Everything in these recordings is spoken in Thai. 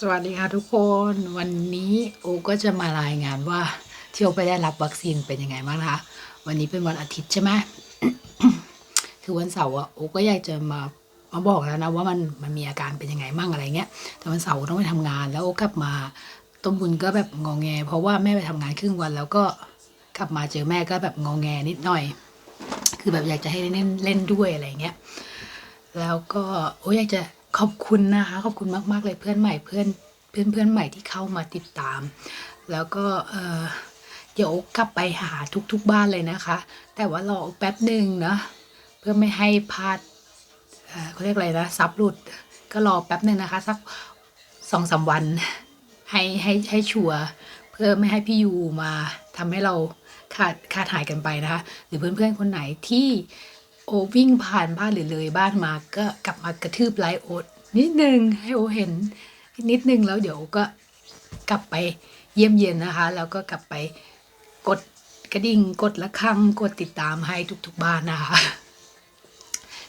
สวัสดีค่ะทุกคนวันนี้โอก็จะมารายงานว่าเที่โอไปได้รับวัคซีนเป็นยังไงบ้างนะคะวันนี้เป็นวันอาทิตย์ใช่ไหมคือวันเสาร์อะโอก็อยากจะมามาบอกแล้วนะว่ามันมันมีอาการเป็นยังไงมั่งอะไรเงี้ย แต่วันเสาร์ต้องไปทำงาน แล้วโอกลับมาต้มบุญก็แบบงองแง เพราะว่าแม่ไปทำงานครึ่งวัน แล้วก็กลับมาเจอแม่ก็แบบงองแงนิดหน่อย คือแบบอยากจะให้เล่นเล่นด้วยอะไรเงี้ยแล้วก็โอ้ยอยากจะ ขอบคุณนะคะ ขอบคุณมาก ๆ เลยเพื่อนใหม่เพื่อนเพื่อนเพื่อนใหม่ที่เข้ามาติดตาม แล้วก็เออเดี๋ยวกลับไปหาทุก ๆ บ้านเลยนะคะ แต่ว่ารอแป๊บหนึ่งนะเพื่อไม่ให้พลาดเเขาเรียกอะไรนะซับหลุดก็รอแป๊บหนึ่งนะคะ สักสองสามวันให้ให้ให้ชัวร์เพื่อไม่ให้พี่ยูมาทำให้เราขาดขาดหายกันไปนะคะ หรือเพื่อนๆคนไหนที่ โอวิ่งผ่านบ้านหรือเลยบ้านมาก็กลับมากระทืบไลโอดนิดนึงให้โอเห็นนิดนึงแล้วเดี๋ยวก็กลับไปเยี่ยมเยียนนะคะ แล้วก็กลับไปกดกระดิ่งกดละครังกดติดตามให้ทุกๆบ้านนะคะ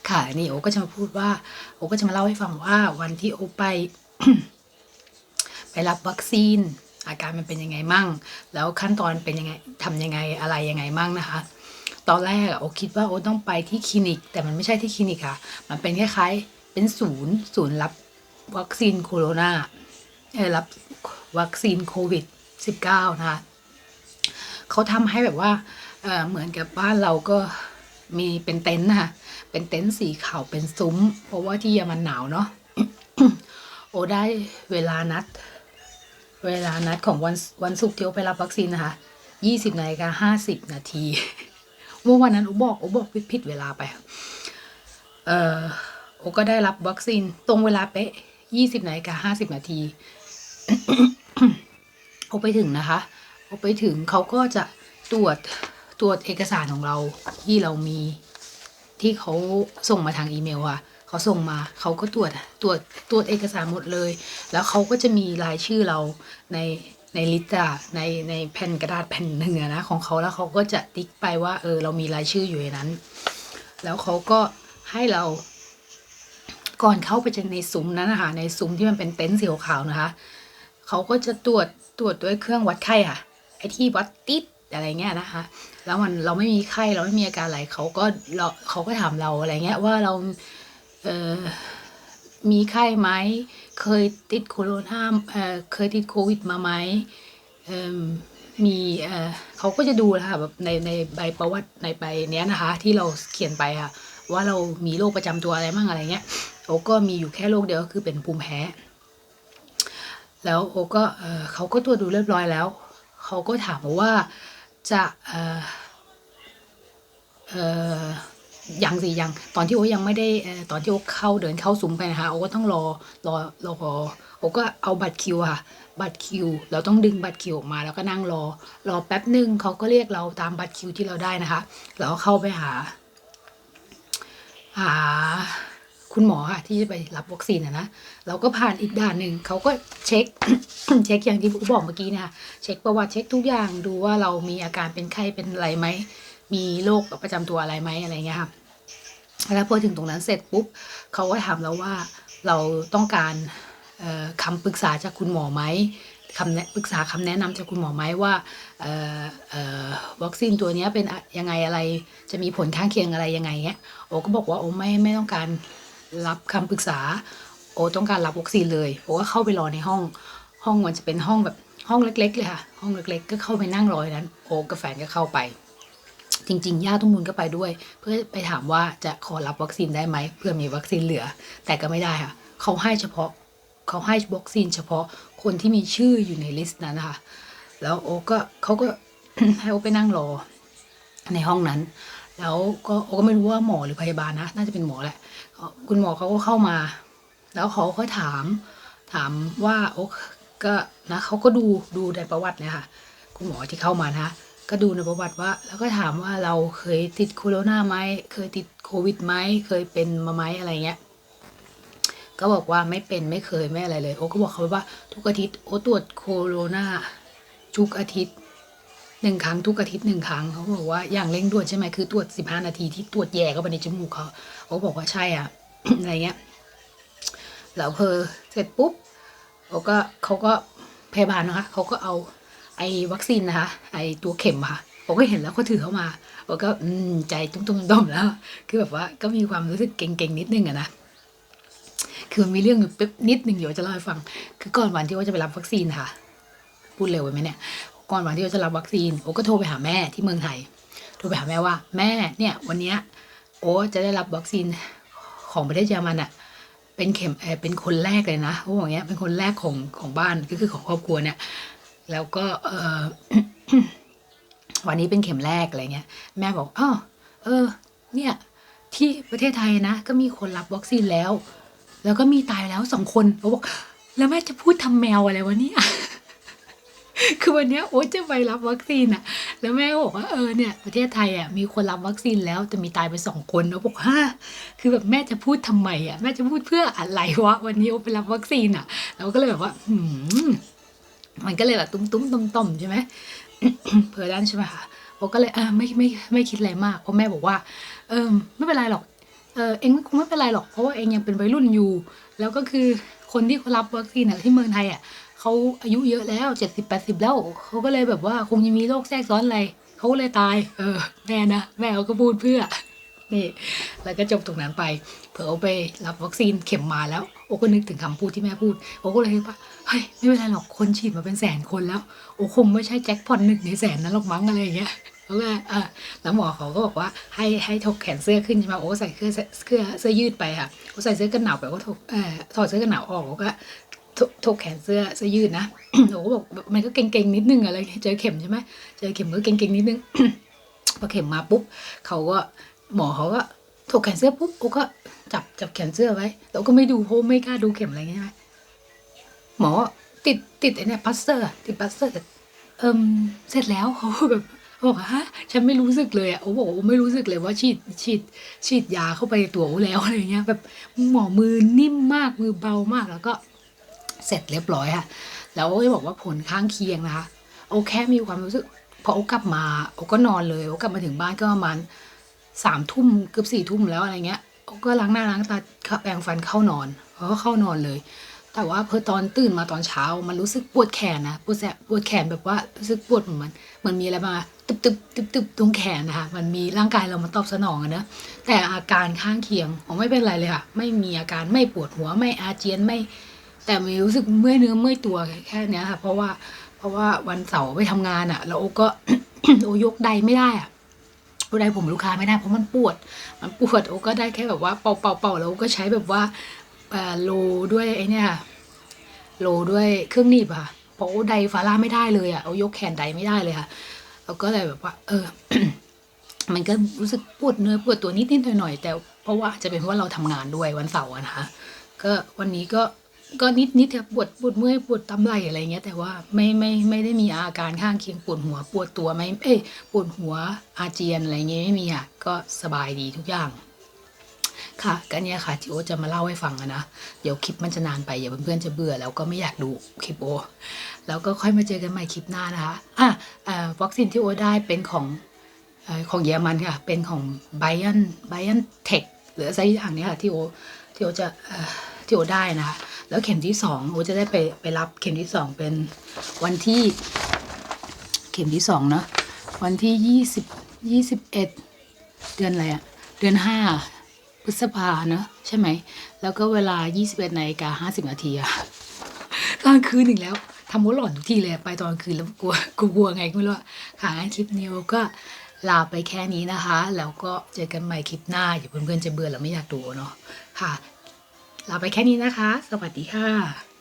ค่ะนี่โอก็จะมาพูดว่า โอก็จะมาเล่าให้ฟังว่าวันที่โอไป ไปรับวัคซีน อาการมันเป็นยังไงมั่ง แล้วขั้นตอนเป็นยังไงทำยังไงอะไรยังไงมั่งนะคะ ตอนแรกอะโอคิดว่าโอต้องไปที่คลินิก แต่มันไม่ใช่ที่คลินิกค่ะ มันเป็นคล้ายๆเป็นศูนย์ ศูนย์รับวัคซีนโคโรนาเออรับวัคซีนโควิด -19 นะคะเขาทำให้แบบว่าเออเหมือนกับบ้านเราก็มีเป็นเต็นท์นะคะเป็นเต็นท์สีขาวเป็นซุ้ม เพราะว่าที่เยอรมันหนาวเนาะโอได้เวลานัด เวลานัดของวันวันศุกร์ที่โอไปรับวัคซีนนะคะยี่สิบนาฬิกาห้าสิบนาที เมื่อวันนั้นโอบอกโอบอกผิดผิดเวลาไป เอ่อโอก็ได้รับวัคซีนตรงเวลาเป๊ะยี่สิบนาฬิกาห้าสิบนาทีโอไปถึงนะคะโอไปถึงเขาก็จะตรวจตรวจเอกสารของเราที่เรามีที่เขาส่งมาทางอีเมลอะเขาส่งมาเขาก็ตรวจตรวจตรวจเอกสารหมดเลย แล้วเขาก็จะมีรายชื่อเราใน ในลิต์อะในในแผ่นกระดาษแผ่นหนึ่งนะของเขาแล้วเขาก็จะติ๊กไปว่าเออเรามีรายชื่ออยู่ในนั้น แล้วเขาก็ให้เรา ก่อนเข้าไปจะในซุ้มนั้นนะคะในซุ้มที่มันเป็นเต็นท์สีขาวนะคะเขาก็จะตรวจตรวจด้วยเครื่องวัดไข้อะไอที่วัดติดอะไรเงี้ยนะคะแล้วมันเราไม่มีไข้เราไม่มีอาการอะไรเขาก็เราเขาก็ถามเราอะไรเงี้ยว่าเราเออมีไข้ไหม เคยติดโคโรนาเออเคยติดโควิดมาไหมเออมีเออเขาก็จะดูนะคะแบบในในใบประวัติในใบเนี้ยนะคะ ที่เราเขียนไปค่ะว่าเรามีโรคประจำตัวอะไรมั่งอะไรเงี้ยโอก็มีอยู่แค่โรคเดียวก็คือเป็นภูมิแพ้ แล้วโอก็เออเขาก็ตรวจดูเรียบร้อยแล้ว เขาก็ถามว่าจะเออเออ ยังสิยังตอนที่โอยังไม่ได้ตอนที่โอเข้าเดินเข้าซุ้มไปนะคะโอก็ต้องรอรอรอพอโอก็เอาบัตรคิวค่ะ บัตรคิว เราต้องดึงบัตรคิวออกมาแล้วก็นั่งรอ รอแป๊บหนึ่งเขาก็เรียกเราตามบัตรคิวที่เราได้นะคะแล้วก็เข้าไปหาหาคุณหมอค่ะที่จะไปรับวัคซีนอะนะเราก็ผ่านอีกด่านหนึ่งเขาก็เช็คเช็คอย่างที่ผมบอกเมื่อกี้นะคะเช็คประวัติเช็คทุกอย่างดูว่าเรามีอาการเป็นไข้เป็นอะไรไหม มีโรคประจำตัวอะไรไหมอะไรเงี้ยค่ะแล้วพอถึงตรงนั้นเสร็จปุ๊บเขาก็ถามเราว่าเราต้องการเอ่อคำปรึกษาจากคุณหมอไหมคำปรึกษาคำแนะนำจากคุณหมอไหมว่าวัคซีนตัวนี้เป็นยังไงอะไรจะมีผลข้างเคียงอะไรยังไงเงี้ยโอก็บอกว่าโอไม่ไม่ต้องการรับคำปรึกษา โอต้องการรับวัคซีนเลยโอก็เข้าไปรอในห้องห้องมันจะเป็นห้องแบบห้องเล็ก ๆ เลยค่ะ ห้องเล็ก ๆ ก็เข้าไปนั่งรอในนั้น โอกับแฟนก็เข้าไป จริงๆญาติทุกมูลก็ไปด้วย เพื่อไปถามว่าจะขอรับวัคซีนได้ไหมเพื่อมีวัคซีนเหลือ แต่ก็ไม่ได้ค่ะ เขาให้เฉพาะเขาให้วัคซีนเฉพาะคนที่มีชื่ออยู่ในลิสต์นั้นนะคะแล้วโอก็เขาก็ให้โอไปนั่งรอในห้องนั้น แล้วก็โอก็ไม่รู้ว่าหมอหรือพยาบาลนะ น่าจะเป็นหมอแหละ คุณหมอเขาก็เข้ามา แล้วเขาก็ถาม ถามว่าโอก็นะเขาก็ดูดูในประวัติเนี่ยค่ะ คุณหมอที่เข้ามานะ ก็ดูในประวัติว่า แล้วก็ถามว่าเราเคยติดโคโรนาไหมเคยติดโควิดไหมเคยเป็นมาไหมอะไรเงี้ยก็บอกว่าไม่เป็นไม่เคยไม่อะไรเลย โอก็บอกเขาว่าทุกอาทิตย์โอตรวจโคโรนาทุกอาทิตย์หนึ่งครั้งทุกอาทิตย์หนึ่งครั้งเขาบอกว่าอย่างเร่งด่วนใช่ไหมคือตรวจสิบห้านาทีที่ตรวจแย่เข้าไปในจมูกเขาโอบอกว่าใช่อะอะไรเงี้ยแล้วเพอเสร็จปุ๊บโอเขาก็เขาก็พยาบาลนะคะเขาก็เอา ไอ้วัคซีนนะคะไอ้ตัวเข็มค่ะผมก็เห็นแล้วเขาถือเข้ามาผมก็อืมใจตุ้มๆต่มๆแล้ว คือแบบว่าก็มีความรู้สึกเก่งๆนิดนึงอะนะคือมันมีเรื่องอยู่ป๊บนิดหนึ่งเดี๋ยวจะเล่าให้ฟัง คือก่อนวันที่ว่าจะไปรับวัคซีนค่ะ พูดเร็วไปไหมเนี่ย ก่อนวันที่ว่าจะรับวัคซีนโอก็โทรไปหาแม่ที่เมืองไทย โทรไปหาแม่ว่า แม่เนี่ย วันเนี้ยโอ้จะได้รับวัคซีนของประเทศเยอรมันอะเป็นเข็มเออเป็นคนแรกเลยนะเขาบอกอย่างเงี้ยเป็นคนแรกของของบ้านก็คือของครอบครัวเนี่ย แล้วก็วันนี้เป็นเข็มแรกอะไรเงี้ย แม่บอกอ้อเออ เนี่ย ที่ประเทศไทยนะ ก็มีคนรับวัคซีนแล้ว แล้วก็มีตายแล้วสองคนเขาบอกแล้วแม่จะพูดทำแมวอะไรวะเนี่ยคือวันนี้โอ๊ตจะไปรับวัคซีนอะแล้วแม่บอกว่าเออเนี่ยประเทศไทยอะมีคนรับวัคซีนแล้วแต่มีตายไปสองคนแล้วบอกฮะคือแบบแม่จะพูดทำไมอะแม่จะพูดเพื่ออะไรวะวันนี้โอ๊ตไปรับวัคซีนอะเราก็เลยแบบว่า หืม มันก็เลยแบบตุ้มตุ้มต่อมต่อมๆใช่ไหมเพอด้านใช่ไหมคะโอ๊ตก็เลยเออไม่ไม่ไม่คิดอะไรมากเพราะแม่บอกว่า เออไม่เป็นไรหรอกเออเองคงไม่เป็นไรหรอกเพราะว่าเองยังเป็นวัยรุ่นอยู่ แล้วก็คือคนที่รับวัคซีนที่เมืองไทยอะเขาอายุเยอะแล้วเจ็ดสิบแปดสิบแล้วเขาก็เลยแบบว่าคงยังมีโรคแทรกซ้อนอะไรเขาเลยตาย เออ แม่นะแม่เขาก็พูดเพื่อ นี่แล้วก็จบตรงนั้นไป เผื่อเอไปรับวัคซีนเข็มมาแล้ว โอ้ก็นึกถึงคำพูดที่แม่พูด โอ้ก็เลยคิดว่าเฮ้ยไม่เป็นไรหรอกคนฉีดมาเป็นแสนคนแล้ว โอ้คงไม่ใช่แจ็คพอตหนึ่งในแสนนั้นหรอกมั้งอะไรอย่างเงี้ยแล้วก็เออแล้วหมอเขาก็บอกว่าให้ให้ถกแขนเสื้อขึ้นใช่ไหมโอ้ก็ใส่เสื้อเสื้อเสื้อยืดไปค่ะโอ้ใส่เสื้อกันหนาวไปก็ถกเออถอดเสื้อกันหนาวออกโอ้ก็ถกแขนเสื้อเสื้อยืดนะโอ้ก็บอกมันก็เก่งๆนิดนึงอะไรเงี้ยเจอเข็มใช่ไหมเจอเข็มก็เก่งๆนิดนึงพอเข็มมาปุ๊บเขาก็ หมอเขาก็ถกแขนเสื้อปุ๊บโอก็จับจับแขนเสื้อไว้แล้วก็ไม่ดูเพราะไม่กล้าดูเข็มอะไรเงี้ยใช่ไหมหมอติดติดไอ้เนี่ยพลาสเตอร์ ติดพลาสเตอร์เอิมเสร็จแล้วเขาแบบเขาบอกฮะฉันไม่รู้สึกเลยอะโอ้บอกว่าโอ้ไม่รู้สึกเลยว่าฉีดฉีดฉีดยาเข้าไปตัวแล้วอะไรเงี้ยแบบหมอมือนิ่มมากมือเบามากแล้วก็เสร็จเรียบร้อยค่ะแล้วก็บอกว่าผลข้างเคียงนะคะโอแค่มีความรู้สึกพอโอกลับมาโอก็นอนเลยโอกลับมาถึงบ้านก็ประมาณ สามทุ่มเกือบสี่ทุ่มแล้วอะไรเงี้ยก็ล้างหน้าล้างตาแปรงฟันเข้านอนโอก็เข้านอนเลย แต่ว่าพอตอนตื่นมาตอนเช้า มันรู้สึกปวดแขนนะปวดแสบปวดแขนแบบว่ารู้สึกปวดเหมือนมันเหมือนมีอะไรมาตึบตึบตึบตึบตรงแขนนะคะมันมีร่างกายเรามาตอบสนองอะนะแต่อาการข้างเคียงของไม่เป็นไรเลยค่ะ ไม่มีอาการไม่ปวดหัวไม่อาเจียนไม่ แต่มีรู้สึกเมื่อยเนื้อเมื่อยตัวแค่เนี้ยค่ะ เพราะว่าเพราะว่าวันเสาร์ไปทำงานอะแล้วโอก็โอยกไดไม่ได้อะ อไดผมลูกค้าไม่ได้เพราะมันปวด มันปวดโอ้ก็ได้แค่แบบว่าเป่าเป่าเป่าแล้วก็ใช้แบบว่าโลด้วยไอ้เนี่ยค่ะโลด้วยเครื่องหนีบอะค่ะเพราะโอไดฟาร่าไม่ได้เลยอะโอายกแขนไดไม่ได้เลยค่ะเราก็เลยแบบว่า เออ มันก็รู้สึกปวดเนื้อปวดตัวนิดนิดหน่อยหน่อยๆแต่เพราะว่าจะเป็นเพราะว่าเราทำงานด้วยวันเสาร์นะคะก็วันนี้ก็ ก็นิดนิดๆค่ะปวดปวดเมื่อยปวดตำไหล่อะไรเงี้ย แต่ว่าไม่ไม่ไม่ได้มีอาการข้างเคียงปวดหัวปวดตัวไม่เอ้ยปวดหัวอาเจียนอะไรเงี้ยไม่มีอะก็สบายดีทุกอย่าง ค่ะก็เนี่ยค่ะที่โอจะมาเล่าให้ฟังนะเดี๋ยวคลิปมันจะนานไปอย่าเพื่อนๆจะเบื่อแล้วก็ไม่อยากดูคลิปโอแล้วก็ค่อยมาเจอกันใหม่คลิปหน้านะคะอะเอ่อวัคซีนที่โอได้เป็นของของเยอรมันค่ะ เป็นของ b i o n b i o n Tech หรืออะไรอย่างเนี้ยค่ะที่โอที่โอจะที่โอได้นะคะ แล้วเข็มที่สองโอจะได้ไปไปรับเข็มที่สองเป็นวันที่ เข็มที่สองเนาะวันที่ยี่สิบยี่สิบเอ็ดเดือนอะไรอะเดือนห้าพฤษภาเนอะใช่ไหม แล้วก็เวลายี่สิบเอ็ดนาฬิกาห้าสิบนาทีอะตอนคืนอีกแล้วทำหัวหล่อนทุกทีเลยไปตอนคืนแล้วกลัวกลัวไงก็ไม่รู้อะค่ะคลิปนี้ก็ลาไปแค่นี้นะคะ แล้วก็เจอกันใหม่คลิปหน้าอย่าเพื่อนๆจะเบื่อแล้วไม่อยากดูเนาะค่ะ ลาไปแค่นี้นะคะ สวัสดีค่ะ